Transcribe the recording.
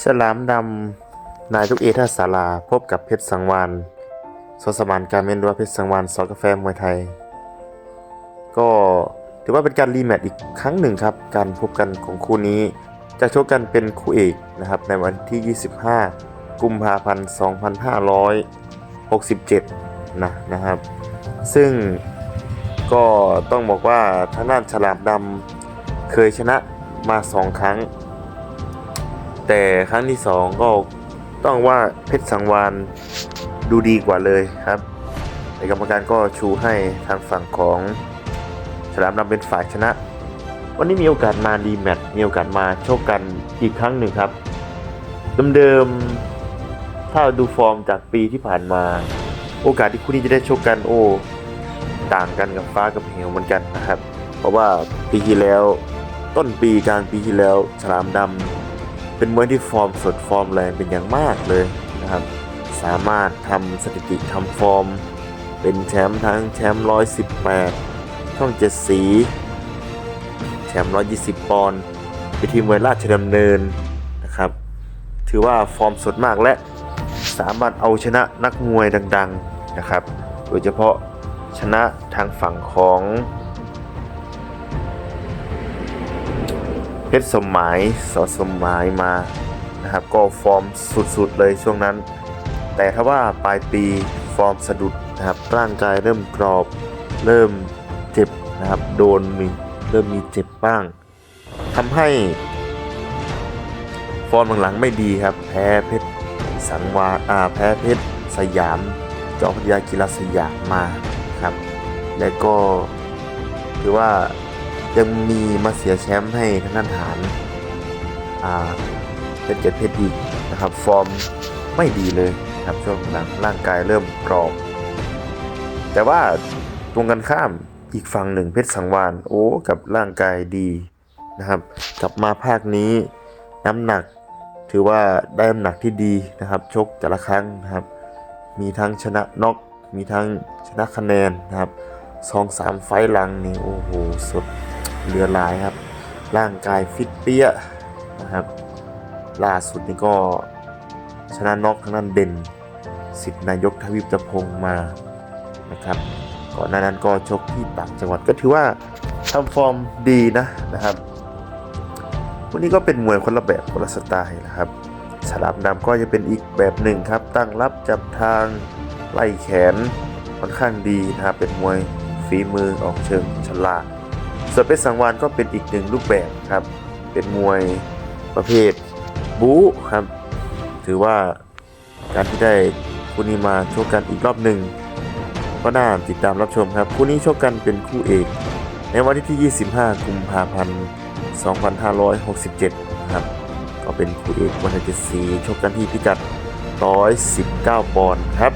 ฉลามดำนายทุกเอท่าสาราพบกับเพชรสังวานสสมานการเมนรือว่าเพชรสังวานสอกาแฟมวยไทย ก็ถือว่าเป็นการรีแมตช์อีกครั้งหนึ่งครับ การพบกันของคู่นี้จะโชกกันเป็นคู่เอกนะครับ ในวันที่ 25 กุมภาพันธ์ 2567 นะนะครับ ซึ่งก็ต้องบอกว่าทางด้านฉลามดำเคยชนะมา 2 ครั้ง แต่ครั้งที่2ก็ต้องว่าเพชรสังวานดูดีกว่าเลยครับแต่กรรมการก็ชูให้ทางฝั่งของฉลามดำเป็นฝ่ายชนะ วันนี้มีโอกาสมาดีแมตช์มีโอกาสมาโชคกันอีกครั้งหนึ่งครับ เดิมๆถ้าดูฟอร์มจากปีที่ผ่านมา โอกาสที่คู่นี้จะได้โชคกันโอ้ต่างกันกับฟ้ากับเหวเหมือนกันนะครับ เพราะว่าปีที่แล้วต้นปีกลางปีที่แล้วฉลามดำ เป็นมวยที่ฟอร์มสดฟอร์มแรงเป็นอย่างมากเลยนะครับ สามารถทำสถิติทำฟอร์ม เป็นแชมป์ทั้งแชมป์118 ช่องเจ็ดสี แชมป์120 ปอนด์ไปทีมมวยราชดำเนินนะครับ ถือว่าฟอร์มสดมากและสามารถเอาชนะนักมวยดัง ๆนะครับ โดยเฉพาะชนะทางฝั่งของ เพชรสมหมายสอสมหมายมานะครับก็ฟอร์มสุดๆเลยช่วงนั้น แต่ถ้าว่าปลายปีฟอร์มสะดุดนะครับร่างกายเริ่มกรอบ เริ่มเจ็บนะครับโดนมีเริ่มมีเจ็บบ้างทำให้ ฟอร์มหลังๆไม่ดีครับ แพ้เพชรสังวาอ่าแพ้เพชรสยามจอพยากีฬาสยามมาครับ และก็ถือว่า ยังมีมาเสียแชมป์ให้ทางด้านฐานอ่าเพชรเจ็ดเพชรอีกนะครับ ฟอร์มไม่ดีเลยครับช่วงหลังร่างกายเริ่มกรอบ แต่ว่าตรงกันข้ามอีกฝั่งหนึ่งเพชรสังวานโอ้กับร่างกายดีนะครับ กลับมาภาคนี้น้ำหนักถือว่าได้น้ำหนักที่ดีนะครับ ชกแต่ละครั้งนะครับ มีทั้งชนะน็อกมีทั้งชนะคะแนนนะครับสองสามไฟต์หลังนี่โอ้โหสุด เหลือหลายครับ ร่างกายฟิตเปี้ยนะครับ ล่าสุดนี่ก็ชนะน็อกทางด้านเด่นสิทธินายกทวิปตะพงศ์มานะครับก่อนหน้านั้นก็ชกที่ต่างจังหวัดก็ถือว่าทำฟอร์มดีนะนะครับ วันนี้ก็เป็นมวยคนละแบบคนละสไตล์นะครับฉลามดำก็จะเป็นอีกแบบหนึ่งครับ ตั้งรับจับทางไล่แขนค่อนข้างดีนะครับเป็นมวยฝีมือออกเชิงฉลาด ส่วนเพชรสังวานก็เป็นอีกหนึ่งรูปแบบครับ เป็นมวยประเภทบู๊ครับ ถือว่าการที่ได้คู่นี้มาชกกันอีกรอบหนึ่งก็น่าติดตามรับชมครับ คู่นี้ชกกันเป็นคู่เอก ในวันที่ 25 กุมภาพันธ์ 2567นะครับ ก็เป็นคู่เอกวันที่สีชกกันที่พิกัด 119 ปอนด์ครับ